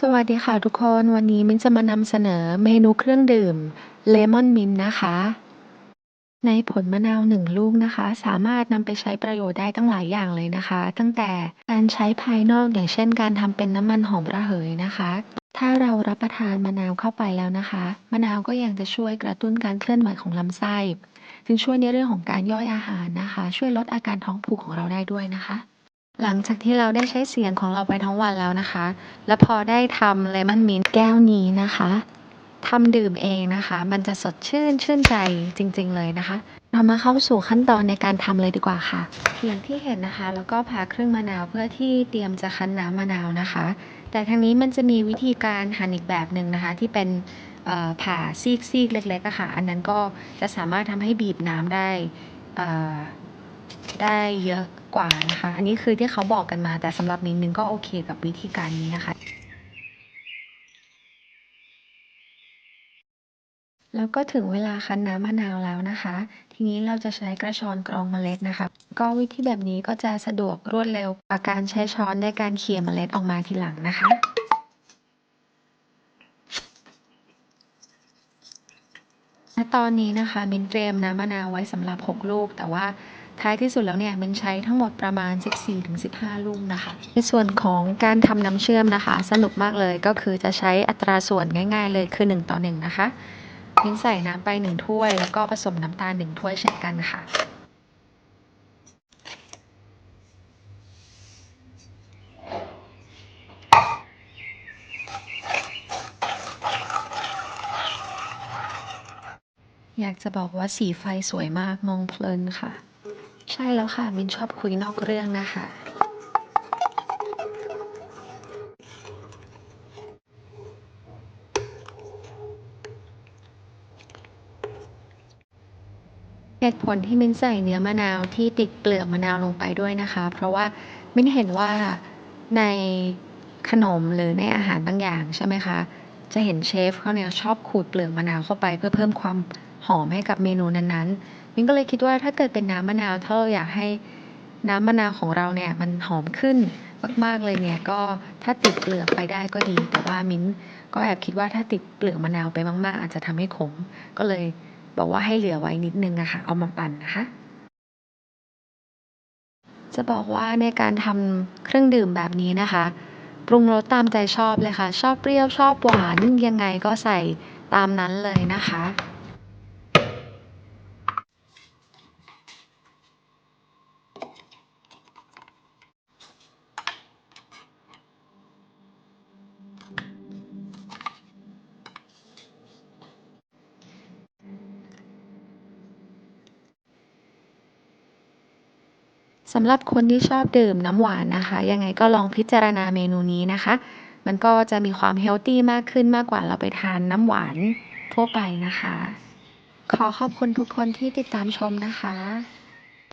สวัสดีค่ะทุกคน วันนี้มิ้นจะมานำเสนอเมนูเครื่องดื่มเลมอนมินนะคะ ในผลมะนาวหนึ่งลูกนะคะ สามารถนำไปใช้ประโยชน์ได้ตั้งหลายอย่างเลยนะคะ ตั้งแต่การใช้ภายนอกอย่างเช่น การทำเป็นน้ำมันหอมระเหยนะคะ ถ้าเรารับประทานมะนาวเข้าไปแล้วนะคะ มะนาวก็ยังจะช่วยกระตุ้นการเคลื่อนไหวของลำไส้ซึ่งช่วยในเรื่องของการย่อยอาหารนะคะ ช่วยลดอาการท้องผูกของเราได้ด้วยนะคะ หลังจากที่เราได้ใช้เสียงของเราไปทั้งวันแล้วนะคะ แล้วพอได้ทำเลมอนมินแก้วนี้นะคะทำดื่มเองนะคะ มันจะสดชื่นชื่นใจจริง ๆ เลยนะคะ เรามาเข้าสู่ขั้นตอนในการทำเลยดีกว่าค่ะ อย่างที่เห็นนะคะ แล้วก็ผ่าครึ่งมะนาวเพื่อที่เตรียมจะคั้นน้ำมะนาวนะคะ แต่ทางนี้มันจะมีวิธีการหั่นอีกแบบหนึ่งนะคะ ที่เป็นผ่าซีกๆเล็กๆอะค่ะ อันนั้นก็จะสามารถทำให้บีบน้ำได้ ได้เยอะกว่านะคะ อันนี้คือที่เขาบอกกันมาแต่สำหรับมินมินก็โอเคกับวิธีการนี้นะคะ แล้วก็ถึงเวลาคั้นน้ำมะนาวแล้วนะคะ ทีนี้เราจะใช้กระชอนกรองเมล็ดนะคะ ก็วิธีแบบนี้ก็จะสะดวกรวดเร็วกว่าการใช้ช้อนในการเขี่ยเมล็ดออกมาทีหลังนะคะและตอนนี้นะคะมินเตรียมน้ำมะนาวไว้สำหรับ 6 ลูก แต่ว่า ท้ายที่สุดแล้วเนี่ยมินใช้ทั้งหมดประมาณ 14-15 ลูกนะคะ ในส่วนของการทำน้ำเชื่อมนะคะ สนุกมากเลยก็คือจะใช้อัตราส่วนง่าย ๆ เลยคือ 1 ต่อ 1 นะคะมินใส่น้ำไป 1 ถ้วย แล้วก็ผสมน้ำตาล 1 ถ้วยเช่นกันค่ะอยากจะบอกว่าสีไฟสวยมากมองเพลินค่ะ ใช่แล้วค่ะ มินชอบคุยนอกเรื่องนะคะ เหตุผลที่มินใส่เนื้อมะนาวที่ติดเปลือกมะนาวลงไปด้วยนะคะ เพราะว่ามินเห็นว่าในขนมหรือในอาหารบางอย่างใช่ไหมคะ จะเห็นเชฟเขาเนี่ยชอบขูดเปลือกมะนาวเข้าไปเพื่อเพิ่มความ หอมให้กับเมนูนั้นๆ มิ้นก็เลยคิดว่าถ้าเกิดเป็นน้ำมะนาวถ้าเราอยากให้น้ำมะนาวของเราเนี่ยมันหอมขึ้นมากๆเลยเนี่ยก็ถ้าติดเปลือกไปได้ก็ดี แต่ว่ามิ้นก็แอบคิดว่าถ้าติดเปลือกมะนาวไปมาก ๆ อาจจะทำให้ขม ก็เลยบอกว่าให้เหลือไว้นิดนึงอะค่ะเอามาปั่นนะคะ จะบอกว่าในการทำเครื่องดื่มแบบนี้นะคะ ปรุงรสตามใจชอบเลยค่ะ ชอบเปรี้ยวชอบหวานยังไงก็ใส่ตามนั้นเลยนะคะ สำหรับคนที่ชอบดื่มน้ำหวานนะคะ ยังไงก็ลองพิจารณาเมนูนี้นะคะ มันก็จะมีความเฮลตี้มากขึ้นมากกว่าเราไปทานน้ำหวานทั่วไปนะคะ ขอขอบคุณทุกคนที่ติดตามชมนะคะ